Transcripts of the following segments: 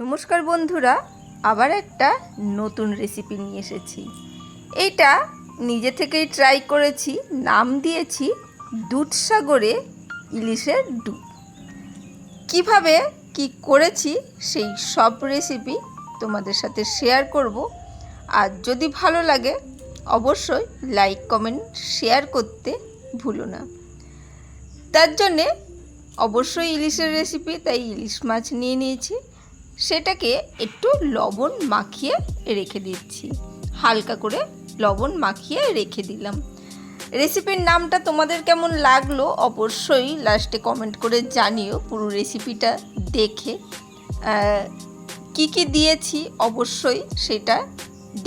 নমস্কার বন্ধুরা, আবার একটা নতুন রেসিপি নিয়ে এসেছি। এইটা নিজে থেকেই ট্রাই করেছি, নাম দিয়েছি দুধসাগরে ইলিশের ডুব। কীভাবে কি করেছি সেই সব রেসিপি তোমাদের সাথে শেয়ার করব। আর যদি ভালো লাগে, অবশ্যই লাইক কমেন্ট শেয়ার করতে ভুলো না। তার জন্যে অবশ্যই ইলিশের রেসিপি তাই ইলিশ মাছ নিয়ে নিয়েছি। সেটাকে একটু লবণ মাখিয়ে রেখে দিচ্ছি। হালকা করে লবণ মাখিয়ে রেখে দিলাম। রেসিপির নামটা তোমাদের কেমন লাগল, অবশ্যই লাস্টে কমেন্ট করে জানিও পুরো রেসিপিটা দেখে। কি কি দিয়েছি অবশ্যই সেটা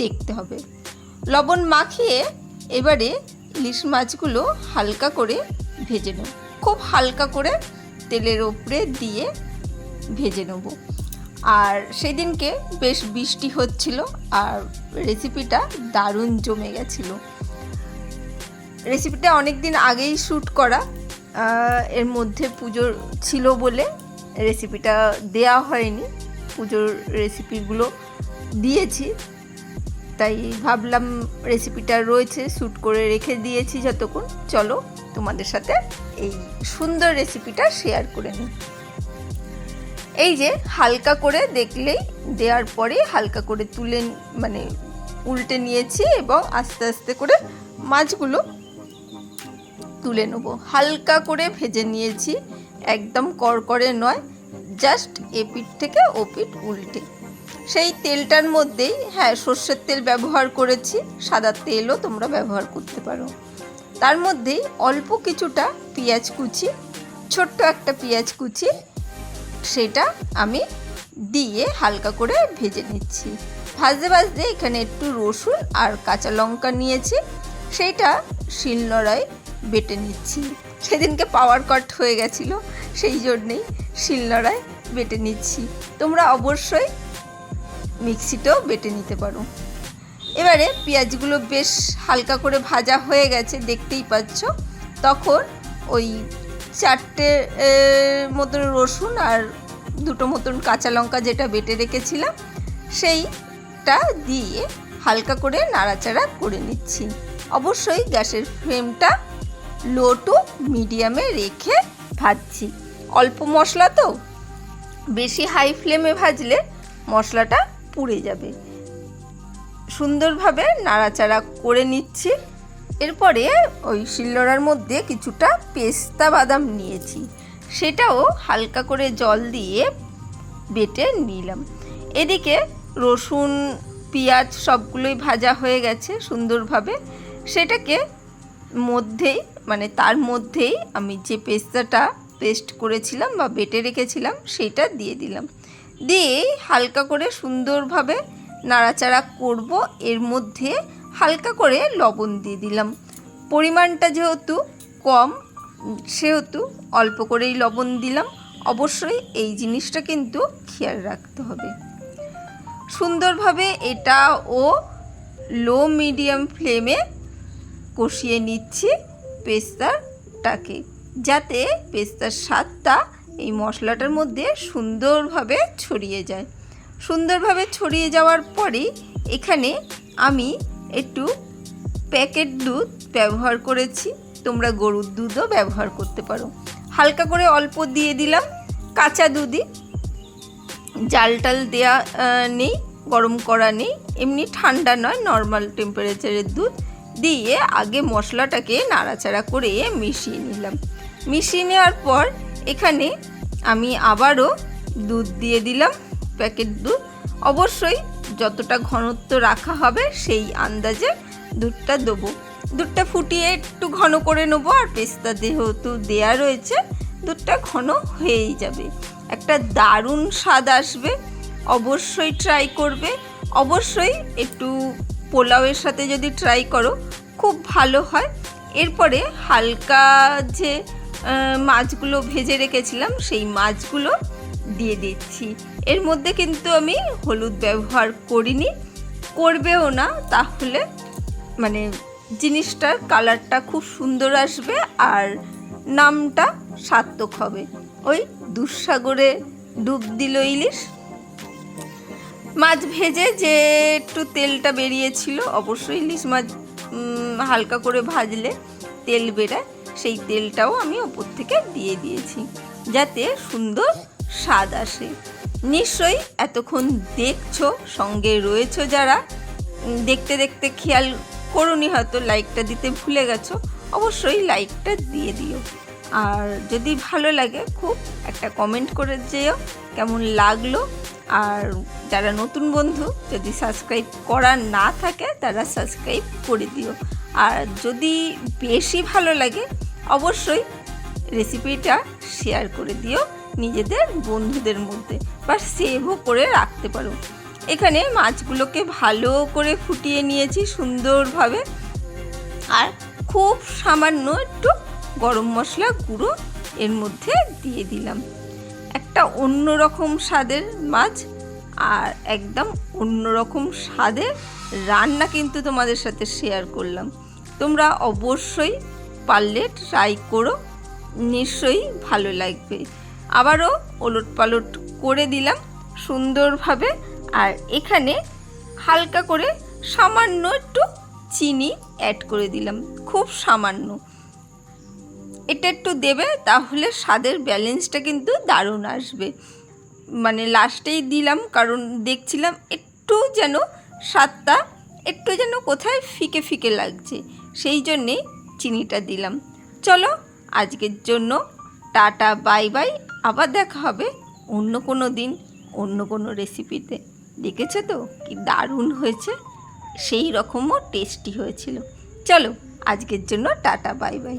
দেখতে হবে। লবণ মাখিয়ে এবারে ইলিশ মাছগুলো হালকা করে ভেজে নেব। খুব হালকা করে তেলের ওপরে দিয়ে ভেজে নেব। আর সেদিনকে বেশ বৃষ্টি হচ্ছিল আর রেসিপিটা দারুণ জমে গেছিল। রেসিপিটা অনেক দিন আগেই শ্যুট করা এর মধ্যে পুজোর ছিল বলে রেসিপিটা দেয়া হয়নি। পুজোর রেসিপিগুলো দিয়েছি। তাই ভাবলাম রেসিপিটা রয়েছে শ্যুট করে রেখে দিয়েছি যতক্ষণ। চলো তোমাদের সাথে এই সুন্দর রেসিপিটা শেয়ার করে নিই। এই যে হালকা করে দেখলেই, দেওয়ার পরে হালকা করে তুলে মানে উল্টে নিয়েছি এবং আস্তে আস্তে করে মাছগুলো তুলে নেব। হালকা করে ভেজে নিয়েছি, একদম করকরে নয়। জাস্ট এপিঠ থেকে ওপিঠ উল্টে। সেই তেলটার মধ্যেই হ্যাঁ সর্ষের তেল ব্যবহার করেছি, সাদা তেলও তোমরা ব্যবহার করতে পারো। তার মধ্যেই অল্প কিছুটা পেঁয়াজ কুচি, ছোট্ট একটা পেঁয়াজ কুচি, সেটা আমি দিয়ে হালকা করে ভেজে নিচ্ছি। ভাজতে ভাজতে এখানে একটু রসুন আর কাঁচা লঙ্কা নিয়েছি সেইটা শিলনোড়ায় বেটে নিচ্ছি। সেদিনকে পাওয়ার কাট হয়ে গেছিল, সেই জন্যেই শিলনোড়ায় বেটে নিচ্ছি। তোমরা অবশ্যই মিক্সিতেও বেটে নিতে পারো। এবারে পেঁয়াজগুলো বেশ হালকা করে ভাজা হয়ে গেছে, দেখতেই পাচ্ছ। তখন ওই চারটে মতন রসুন আর দুটো মতন কাঁচা লঙ্কা যেটা বেটে রেখেছিলাম, সেইটা দিয়ে হালকা করে নাড়াচাড়া করে নিচ্ছি। অবশ্যই গ্যাসের ফ্লেমটা লো টু মিডিয়ামে রেখে ভাজছি। অল্প মশলা তো। বেশি হাই ফ্লেমে ভাজলে মশলাটা পুড়ে যাবে। সুন্দরভাবে নাড়াচাড়া করে নিচ্ছি। এরপরে ওই শিলনোড়ার মধ্যে কিছুটা পেস্তা বাদাম নিয়েছি। সেটাও হালকা করে জল দিয়ে বেটে নিলাম। এদিকে রসুন, পেঁয়াজ সবগুলোই ভাজা হয়ে গেছে সুন্দরভাবে। সেটাকে মধ্যেই মানে তার মধ্যেই আমি যে পেস্তাটা পেস্ট করেছিলাম বা বেটে রেখেছিলাম, সেটা দিয়ে দিলাম। দিয়েই হালকা করে সুন্দরভাবে নাড়াচাড়া করব। এর মধ্যে হালকা করে লবণ দিয়ে দিলাম। পরিমাণটা যেহেতু কম, সেহেতু অল্প করেই লবণ দিলাম। অবশ্যই এই জিনিসটা কিন্তু খেয়াল রাখতে হবে। সুন্দরভাবে এটা ও লো মিডিয়াম ফ্লেমে কষিয়ে নিচ্ছি পেস্তাটাকে। যাতে পেস্তার স্বাদটা এই মশলাটার মধ্যে সুন্দরভাবে ছড়িয়ে যায়। সুন্দরভাবে ছড়িয়ে যাওয়ার পরেই এখানে আমি একটু প্যাকেট দুধ ব্যবহার করেছি। তোমরা গরুর দুধও ব্যবহার করতে পারো। হালকা করে অল্প দিয়ে দিলাম কাঁচা দুধই। জাল টাল দেওয়া নেই, গরম করা নেই। এমনি ঠান্ডা নয় নর্মাল টেম্পারেচারের দুধ। দিয়ে আগে মশলাটাকে নাড়াচাড়া করে মিশিয়ে নিলাম। মিশিয়ে নেওয়ার পর এখানে আমি আবারও দুধ দিয়ে দিলাম, প্যাকেট দুধ। অবশ্যই যতটা ঘনত্ব রাখা হবে সেই আন্দাজে দুধটা দেবো। দুধটা ফুটিয়ে একটু ঘন করে নেব আর পেস্তা যেহেতু দেয়া রয়েছে, দুধটা ঘন হয়েই যাবে। একটা দারুণ স্বাদ আসবে, অবশ্যই ট্রাই করবে। অবশ্যই একটু পোলাওয়ের সাথে যদি ট্রাই করো, খুব ভালো হয়। এরপরে হালকা যে মাছগুলো ভেজে রেখেছিলাম, সেই মাছগুলো দিয়ে দিচ্ছি। এর মধ্যে কিন্তু আমি হলুদ ব্যবহার করিনি, করবেও না, তাহলে মানে জিনিসটার কালারটা খুব সুন্দর আসবে আর নামটা সার্থক হবে। ওই দুঃসাগরে ডুব দিল ইলিশ। মাছ ভেজে যে একটু তেলটা বেরিয়েছিল, অবশ্যই ইলিশ মাছ হালকা করে ভাজলে তেল বেরায়। সেই তেলটাও আমি ওপর থেকে দিয়ে দিয়েছি, যাতে সুন্দর স্বাদ আসে। নিশ্চয়ই এতক্ষণ দেখছ, সঙ্গে রয়েছো যারা। দেখতে দেখতে খেয়াল করুনি হয়তো লাইকটা দিতে ভুলে গেছো, অবশ্যই লাইকটা দিয়ে দিও। আর যদি ভালো লাগে, খুব একটা কমেন্ট করে যেও, কেমন লাগল। আর যারা নতুন বন্ধু, যদি সাবস্ক্রাইব করা না থাকে, তারা সাবস্ক্রাইব করে দিও। আর যদি বেশি ভালো লাগে অবশ্যই রেসিপিটা শেয়ার করে দিও নিজেদের বন্ধুদের মধ্যে বা সেভও করে রাখতে পারো। এখানে মাছগুলোকে ভালো করে ফুটিয়ে নিয়েছি সুন্দরভাবে। আর খুব সামান্য একটু গরম মশলা গুঁড়ো এর মধ্যে দিয়ে দিলাম। একটা অন্যরকম স্বাদের মাছ আর একদম অন্যরকম স্বাদের রান্না কিন্তু তোমাদের সাথে শেয়ার করলাম। তোমরা অবশ্যই পারলে ট্রাই করো। নিশ্চয়ই ভালো লাগবে। আবারও ওলট পালট করে দিলাম সুন্দরভাবে। আর এখানে হালকা করে সামান্য একটু চিনি অ্যাড করে দিলাম। খুব সামান্য। এটা একটু দেবে তাহলে স্বাদের ব্যালেন্সটা কিন্তু দারুণ আসবে। মানে লাস্টেই দিলাম কারণ দেখছিলাম একটু যেন স্বাদটা একটু যেন কোথায় ফিকে ফিকে লাগছে। সেই জন্যেই চিনিটা দিলাম। চলো, আজকের জন্য টাটা, বাই বাই। আবার দেখা হবে অন্য কোনো দিন, অন্য কোনো রেসিপিতে। দেখেছ তো কি দারুণ হয়েছে? সেই রকমও টেস্টি হয়েছিল। চলো, আজকের জন্য টাটা, বাই বাই।